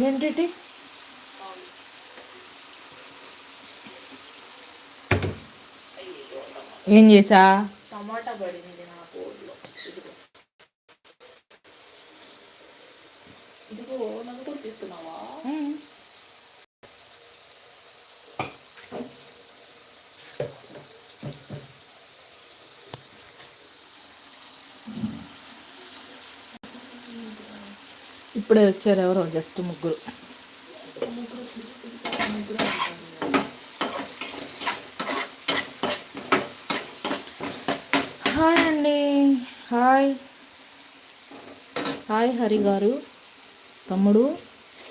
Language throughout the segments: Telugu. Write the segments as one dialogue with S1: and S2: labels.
S1: ఏంటి ఏం చేసా
S2: టమాటా పడింది
S1: ఇప్పుడే వచ్చారు ఎవరో జస్ట్ ముగ్గురు. హాయ్ అండి. హాయ్. హాయ్ హరి గారు తమ్ముడు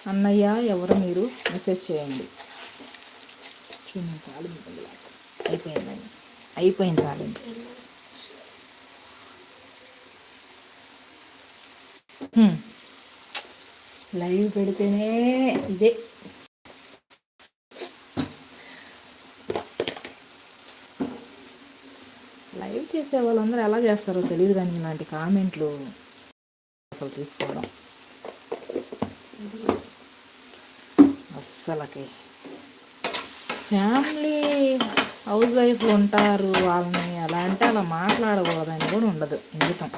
S1: అన్నయ్య ఎవరు మీరు? మెసేజ్ చేయండి. చూడండి అయిపోయిందండి అయిపోయింది? తాలింపు హ్మ్. లైవ్ పెడితేనే ఇదే. లైవ్ చేసే వాళ్ళందరూ ఎలా చేస్తారో తెలియదు కానీ ఇలాంటి కామెంట్లు అసలు తీసుకోవడం. అస్సలకి. ఫ్యామిలీ హౌస్ వైఫ్ ఉంటారు వాళ్ళని అలా అంటే అలా మాట్లాడకూడదని కూడా ఉండదు ఇంగితం.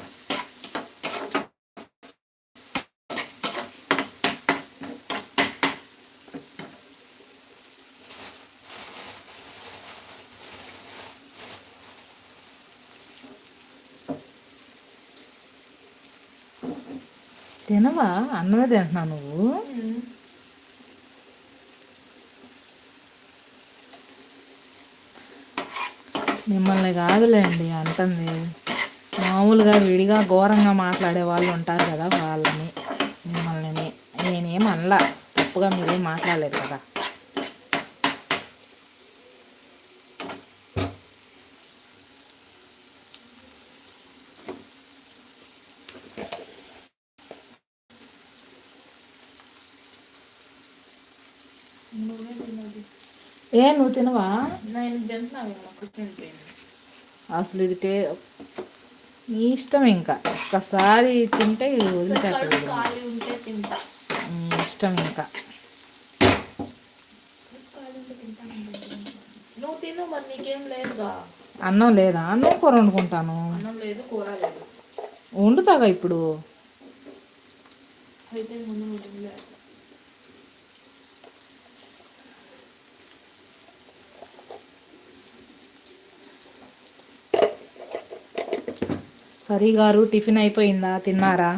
S1: తినవా? అన్నమే తింటున్నావు నువ్వు? మిమ్మల్ని కాదులేండి అంటుంది. మామూలుగా విడిగా ఘోరంగా మాట్లాడే వాళ్ళు ఉంటారు కదా వాళ్ళని మిమ్మల్ని నేనేం అనలా తప్పుగా మీరేం మాట్లాడలేదు కదా
S2: నువ్వే తినదు
S1: ఏ నువ్వు తినవా? అసలు ఇది టే నీ ఇష్టం ఇంకా. ఒక్కసారి తింటే వదిలిపెట్టదు. ఇష్టం ఇంకా.
S2: కడుపు ఖాళీ ఉంటే తింటాను నువ్వు తిను మరి నీకేం లేదుగా.
S1: అన్నం లేదా? అన్నం కూర వండుకుంటాను.
S2: అన్నం లేదు కూర లేదు.
S1: వండుతాగా ఇప్పుడు?
S2: అయితే ముందు
S1: హరి గారు టిఫిన్ అయిపోయిందా? తిన్నారా?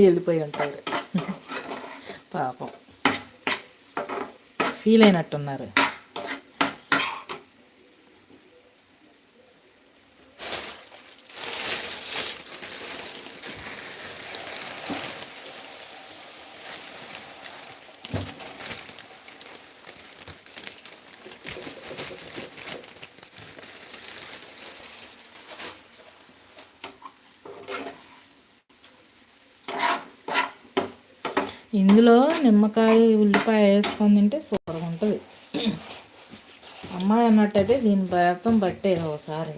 S1: వెళ్ళిపోయి ఉంటారు. పాపం. ఫీల్ అయినట్టున్నారు. ఇందులో నిమ్మకాయ ఉల్లిపాయ వేసుకొని తింటే సూపర్గా ఉంటుంది. అమ్మాయి అన్నట్టయితే దీని పదార్థం పట్టేది ఒకసారి.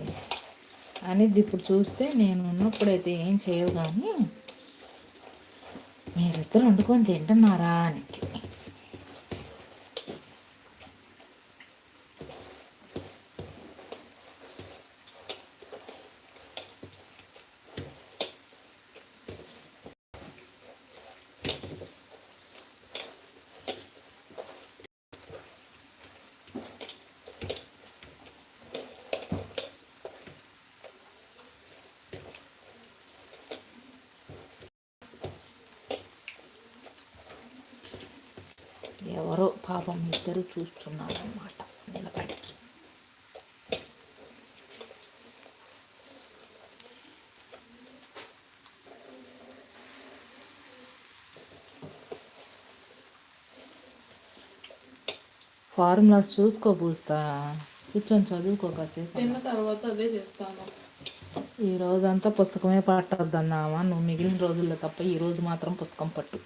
S1: అని ఇప్పుడు చూస్తే నేను ఉన్నప్పుడైతే ఏం చేయవు కానీ మీరిద్దరు వండుకొని తింటున్నారా అని. పాపం ఇద్దరు చూస్తున్నారు అన్నమాట నిలబడి. ఫార్ములాస్ చూసుకో పూస్తా కూర్చొని చదువుకో కాసేపు.
S2: తర్వాత అదే చేస్తాను.
S1: ఈ రోజంతా పుస్తకమే పట్టద్దన్నావా నువ్వు మిగిలిన రోజుల్లో తప్ప ఈ రోజు మాత్రం పుస్తకం పట్టు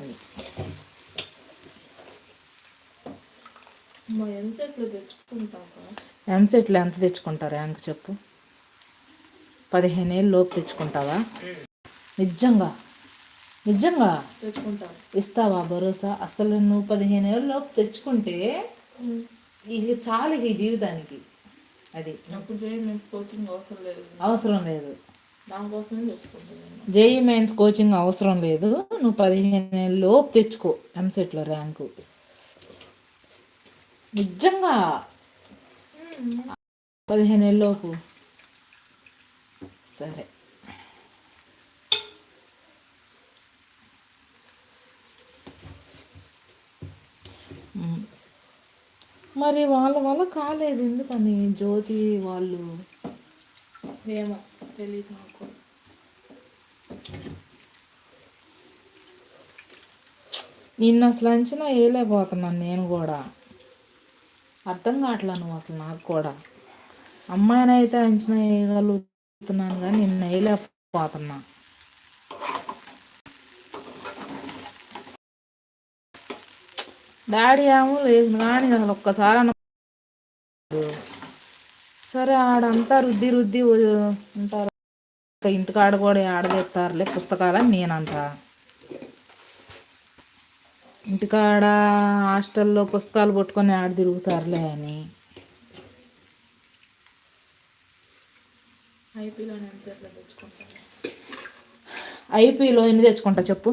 S1: అది
S2: మా ఎంసెట్లు
S1: ఎంత తెచ్చుకుంటారు ర్యాంక్ చెప్పు? పదిహేను ఏళ్ళు లోపు తెచ్చుకుంటావా? నిజంగా? నిజంగా?
S2: తెచ్చుకుంటాను.
S1: ఇస్తావా భరోసా? అసలు నువ్వు పదిహేను ఏళ్ళ లోపు తెచ్చుకుంటే ఇది చాలు ఈ జీవితానికి. అది.
S2: జేఈ కోచింగ్ అవసరం లేదు.
S1: అవసరం లేదు. జేఈ మెయిన్స్ కోచింగ్ అవసరం లేదు. నువ్వు పదిహేను ఏళ్ళ లోపు తెచ్చుకో ఎంసెట్లో ర్యాంకు. నిజంగా? పదిహేను ఏళ్ళ లోపు సరే. మరి వాళ్ళ వల్ల కాలేదు ఎందుకని జ్యోతి వాళ్ళు?
S2: ఏమో తెలియదు నాకు.
S1: నిన్ను అసలు అంచనా వేయలేకపోతున్నాను నేను కూడా. అర్థం కావట్లా నువ్వు అసలు నాకు కూడా. అమ్మాయినైతే అంచనా వేయగలుగుతున్నాను కానీ నిన్న వేయలేకపోతున్నా. డాడీ ఏమో లేదు కానీ అసలు ఒక్కసారి అన్న సరే ఆడంతా రుద్ది రుద్ది ఉంటారు. ఇంటికాడ కూడా ఆడదెత్తారులే పుస్తకాలని నేనంతా. ఇంటికాడ హాస్టల్లో పుస్తకాలు పట్టుకొని ఆడ తిరుగుతారులే అని.
S2: ఐపీలో
S1: ఎన్ని తెచ్చుకుంటా చెప్పు?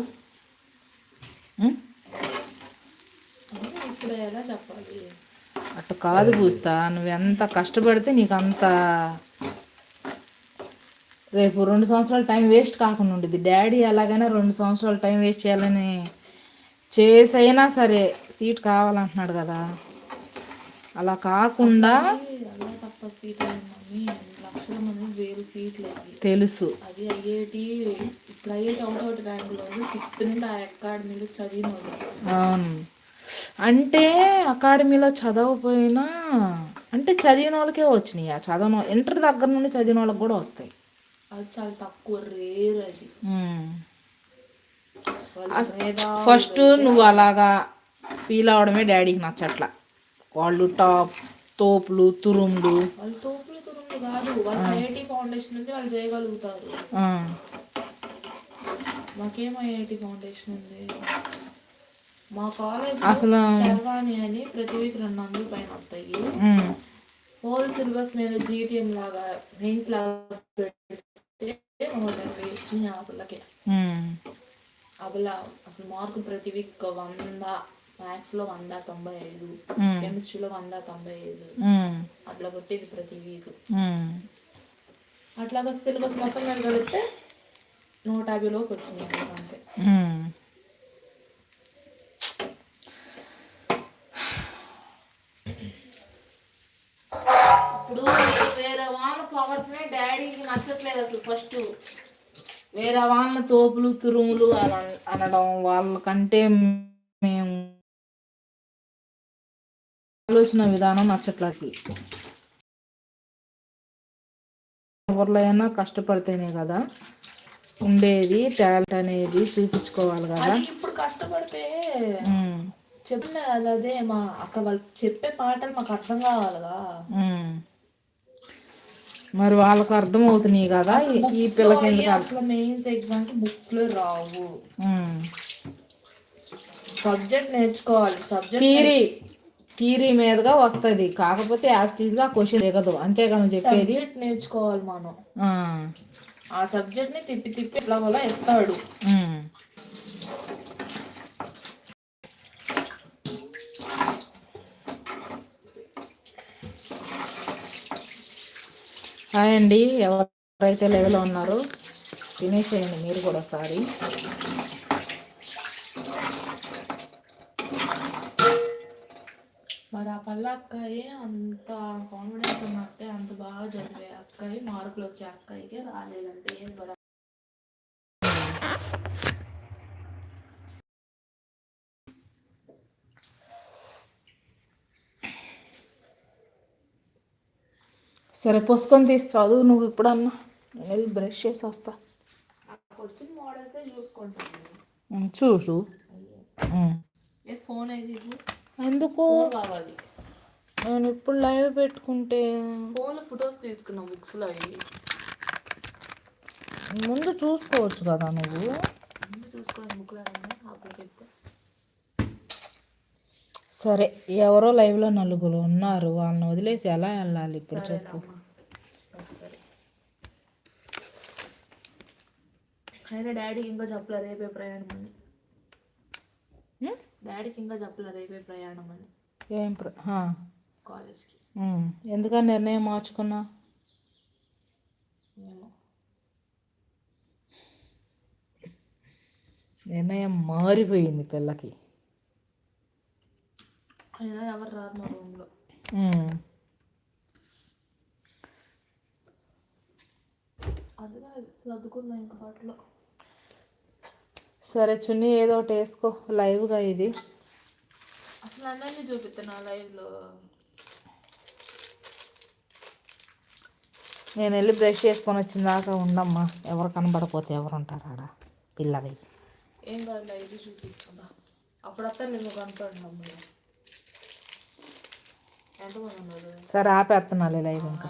S2: అంటే ఇప్పుడు ఎలా చెప్పాలి?
S1: అటు కాదు పూస్తా నువ్వెంత కష్టపడితే నీకు అంత రేపు రెండు సంవత్సరాలు టైం వేస్ట్ కాకుండా ఉండేది డాడీ ఎలాగైనా రెండు సంవత్సరాలు టైం వేస్ట్ చేయాలని చేసైనా సరే సీట్ కావాలంటున్నాడు కదా. అలా కాకుండా
S2: లక్షల మంది సీట్లు
S1: తెలుసు.
S2: అది ఐఐటి ఇప్పుడు ఐఐటి అవుట్ అవుట్ ర్యాంకులో ఉంది. సిక్స్త్ నుండి ఆ అకాడమీలో చదివిన
S1: అవును. అంటే అకాడమీలో చదవకపోయినా అంటే చదివిన వాళ్ళకే వచ్చినాయి చదవన ఇంటర్ దగ్గర నుండి చదివిన వాళ్ళకి కూడా వస్తాయి.
S2: అది చాలా తక్కువ రేర్ అది.
S1: ఫస్ట్ నువ్వు అలాగా ఫీల్ అవడమే డాడీకి నచ్చట్ల. వాళ్ళు టాప్ తోపులు తురుములు.
S2: వాళ్ళు తోపులు తురుములు కాదు. వాళ్ళు ఐఐటి ఫౌండేషన్ ఉంది వాళ్ళు చేయగలుగుతారు. మాకేం ఐఐటి ఫౌండేషన్ ఉంది. మా కాలేజ్
S1: అసలు
S2: శర్వాణి అని ప్రతి వీక్ రెండు వందల పైన వస్తాయి. హోల్ సిలబస్ మీద జీటీఎం లాగా మెయిన్స్ లాగా పెడితే నూట పిల్ల అసలు మార్కు ప్రతి వీక్ వంద మ్యాథ్స్లో వంద తొంభై ఐదు కెమిస్ట్రీలో వంద తొంభై ఐదు. అట్లా కొట్టేది ప్రతి వీక్. అట్లాగా సిలబస్ మొత్తం మీద కలిపితే నూట యాభై వచ్చినాయి వాళ్ళకి అంతే.
S1: ఇప్పుడు వేరే వాళ్ళ పొగడమే డాడీకి నచ్చట్లేదు అసలు ఫస్ట్ వేరే వాళ్ళ తోపులు తురుములు అని అన- అనడం వాళ్ళకంటే మేము ఆలోచన విధానం నచ్చట్లకి. ఎవరిలో అయినా కష్టపడితేనే కదా ఉండేది టాలెంట్ అనేది చూపించుకోవాలి కదా.
S2: ఇప్పుడు కష్టపడితే చెప్పిన కదా అదే మా అక్కడ వాళ్ళు చెప్పే పాటలు మాకు అర్థం కావాలిగా.
S1: మరి వాళ్ళకు అర్థం అవుతున్నాయి కదా ఈ- పిల్లకి
S2: అసలు మెయిన్స్ ఎగ్జామ్ బుక్లు రావు. సబ్జెక్ట్ నేర్చుకోవాలి. సబ్జెక్ట్
S1: థీరీ థీరీ మీదుగా వస్తుంది. కాకపోతే యాస్టీజ్గా క్వశ్చన్ దిగదు. అంతేగా నువ్వు చెప్పేది
S2: నేర్చుకోవాలి మనం.
S1: ఆ,
S2: సబ్జెక్ట్ని తిప్పి తిప్పి ఇట్లా ఇస్తాడు
S1: హాయ్ అండి. ఎవరైతే లెవెల్లో ఉన్నారో తినేసేయండి మీరు కూడా ఒకసారి.
S2: మరి ఆ పల్ల అక్కయ్య అంత కాన్ఫిడెన్స్ ఉన్న అక్కయ్య అంత బాగా చదివే అక్కాయి మార్కులు వచ్చే అక్కాయికి రాలేదంటే ఏం
S1: సరే పుస్తకం తీసి చదువు నువ్వు ఇప్పుడన్నా. నేను వెళ్ళి బ్రష్ చేసి వస్తా చూసు
S2: ఫోన్
S1: ఎందుకు?
S2: ఫోన్ కావాలి.
S1: నేను ఇప్పుడు లైవ్ పెట్టుకుంటే
S2: ఫోన్లో ఫొటోస్ తీసుకున్నాం బుక్స్లో అవి
S1: ముందు చూసుకోవచ్చు కదా నువ్వు?
S2: ముందు చూసుకోవాలి బుక్లో అప్పుడు పెడితే
S1: సరే ఎవరో లైవ్లో నలుగురు ఉన్నారు. వాళ్ళని వదిలేసి ఎలా వెళ్ళాలి ఇప్పుడు చెప్పు.
S2: అయినా డాడీకి ఇంకా చెప్పలే రేపే ప్రయాణం అని? డాడీకి ఇంకా చెప్పలే రేపే ప్రయాణం అని.
S1: ఏం.
S2: కాలేజ్కి.
S1: ఎందుకని నిర్ణయం మార్చుకున్నా?
S2: ఏమో.
S1: నిర్ణయం మారిపోయింది పిల్లకి.
S2: అయినా ఎవరు రారు మా రూమ్లో. అందుకే చదువుకున్నాం ఇంకా పాటలో
S1: సరే చున్నీ ఏదో ఒకటి వేసుకో లైవ్గా ఇది.
S2: అసలు అందరినీ చూపిస్తున్నా లైవ్లో
S1: నేను వెళ్ళి బ్రష్ చేసుకొని వచ్చిన దాకా ఉండమ్మా. ఎవరు కనబడపోతే ఎవరు ఉంటారు ఆడ? పిల్లవి.
S2: ఏం కాదు లైవ్ చూపించుకుందా అప్పుడు అత్త నేను కనపడినాం మీరు ఎంతమంది ఉన్నారు
S1: సరే ఆపేస్తున్నాలే లైవ్ ఇంకా.